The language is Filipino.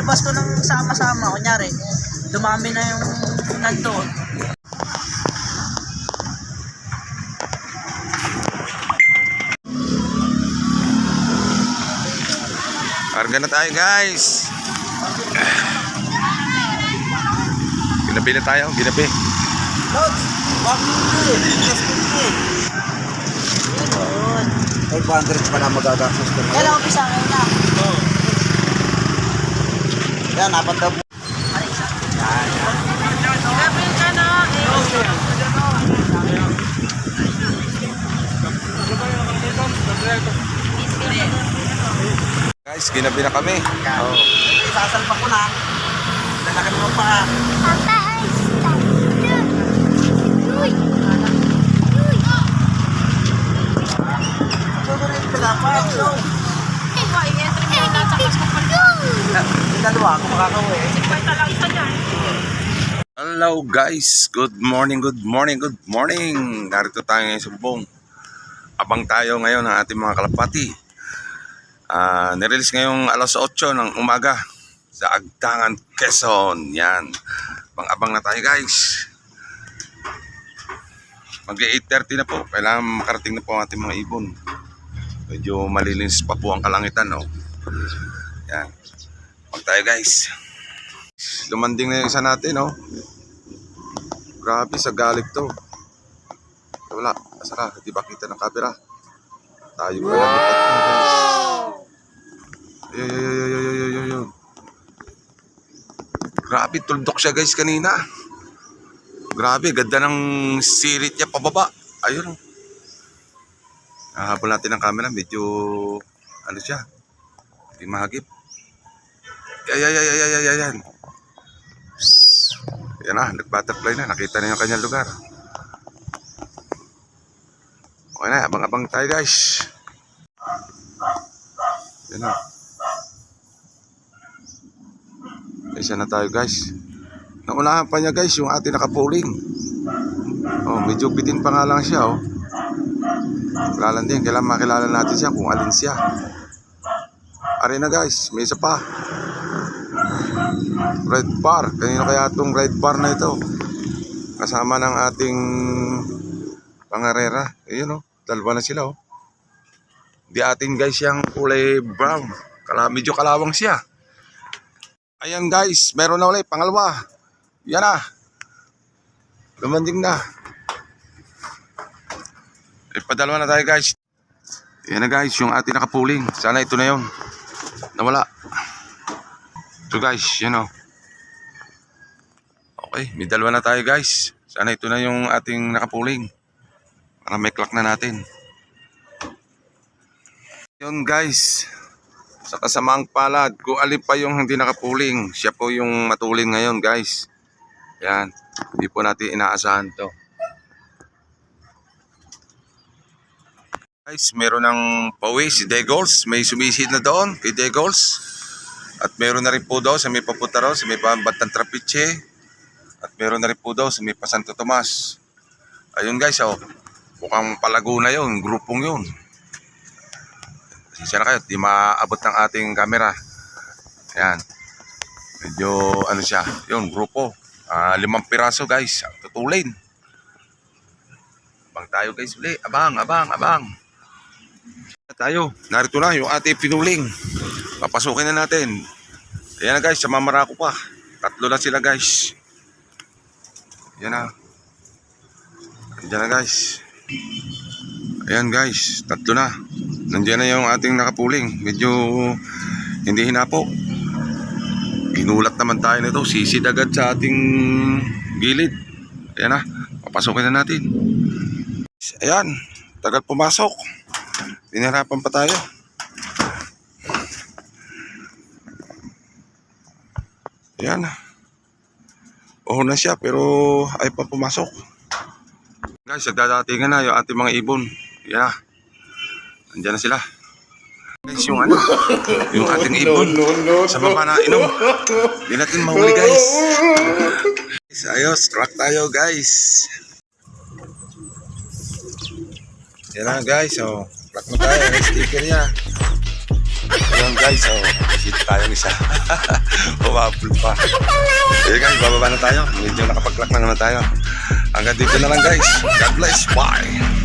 nilabas ko ng sama-sama, kunyari, dumami na yung nandoon. Karga na tayo guys. Ginabi na tayo, ginabi. Lods, 150, just 50. Yun. 500 pala magagastos ko. Yan ang umpisa ngayon na. Yan, apat daw po. Guys, ginabi na kami. Oh. Sasalpa ko na. Lalaki naman pa. Susunod dalawa, kung makakauwi. Hello guys, good morning, good morning, good morning. Narito tayo ngayon sa bubong. Abang tayo ngayon ng ating mga kalapati. Ah, nirelease ngayong alas 8 ng umaga sa Agdangan, Quezon. Yan. Abang-abang na tayo guys. mag 8.30 na po. Kailangan makarating na po ang ating mga ibon. Medyo malilinis pa po ang kalangitan. No? Yan. Huwag tayo guys. Lumanding na yung isa natin, oh. Grabe, sa galit to. Wala, sara, di ba kita ng camera? Tayo pa lang. Ayun, ayun, ayun, ayun, ayun, ayun, ayun. Grabe, tuldok siya guys kanina. Grabe, ganda ng sirit niya pababa. Ayun, oh. Nahabol natin ang camera, medyo, ano siya, hindi mahagip. Ay, ay, ay, ay, ay, ay, ay, ay. Yan na, nag-butterfly na. Nakita na yung kanyang lugar. Okay na, abang-abang tayo guys. Yan na. Isa na tayo guys. Naunahan pa niya guys yung ating nakapuling. Oh, medyo bitin pa nga lang siya oh. Lalanding, kailangan makilala natin siya kung alin siya. Ari na guys, may isa pa. Red bar. Kanino kaya itong red bar na ito? Kasama ng ating pangarera. Ayun oh. Dalawa na sila oh. Di atin guys yung kulay brown. Kala, medyo kalawang siya. Ayan guys, meron na ulit. Pangalawa. Yan na. Lumanding na. Eh, padalawa na tayo guys. Yan na guys, yung ating nakapuling. Sana ito na yon. Nawala. So guys, yun o. Okay, may dalawa na tayo guys. Sana ito na yung ating nakapuling. Para may clock na natin. Yun guys. Sa kasamaang palad, kung alin pa yung hindi nakapuling, siya po yung matuling ngayon guys. Yan. Hindi po natin inaasahan to. Guys, meron ng pauwi si Degols. May sumisid na doon kay Degols. At meron na rin po daw sa may papunta raw, sa may Bantang Trapiche. At meron na rin po daw sa may pa Santo Tomas. Ayun guys, oh. Mukhang palago na yun, grupong yun. Pasensya na kayo, di maabot ng ating camera. Ayan. Medyo ano siya, yun, grupo. Ah, limang piraso guys, tutulin. Abang tayo guys uli, abang, abang, abang. Tayo, narito na yung ating pinuling. Papasukin na natin. Ayan na guys, sa mamarako pa. Tatlo na sila guys. Ayan na. Ayan na guys. Ayan guys, tatlo na. Nandiyan na yung ating nakapuling. Medyo hindi hinapo. Ginulat naman tayo nito. Sisid agad sa ating gilid. Ayan na. Papasukin na natin. Ayan. Tagal pumasok. Pinahirapan pa tayo. Ayan. Oo na siya pero ay pa pumasok. Guys, nagdadatingan na yung ating mga ibon. Yan na. Andiyan na sila. Guys, yung ano, yung ating ibon sa baba na inom. Hindi natin mahuli guys. Guys, ayos, track tayo guys. Yan na guys, oh. Track na tayo, may sticker niya. Ayan guys, oh. Dito tayo isa. Humabol pa. Eh guys, bababa na tayo. Medyo nakapag-clock na naman tayo. Hanggang dito na lang guys. God bless. Bye.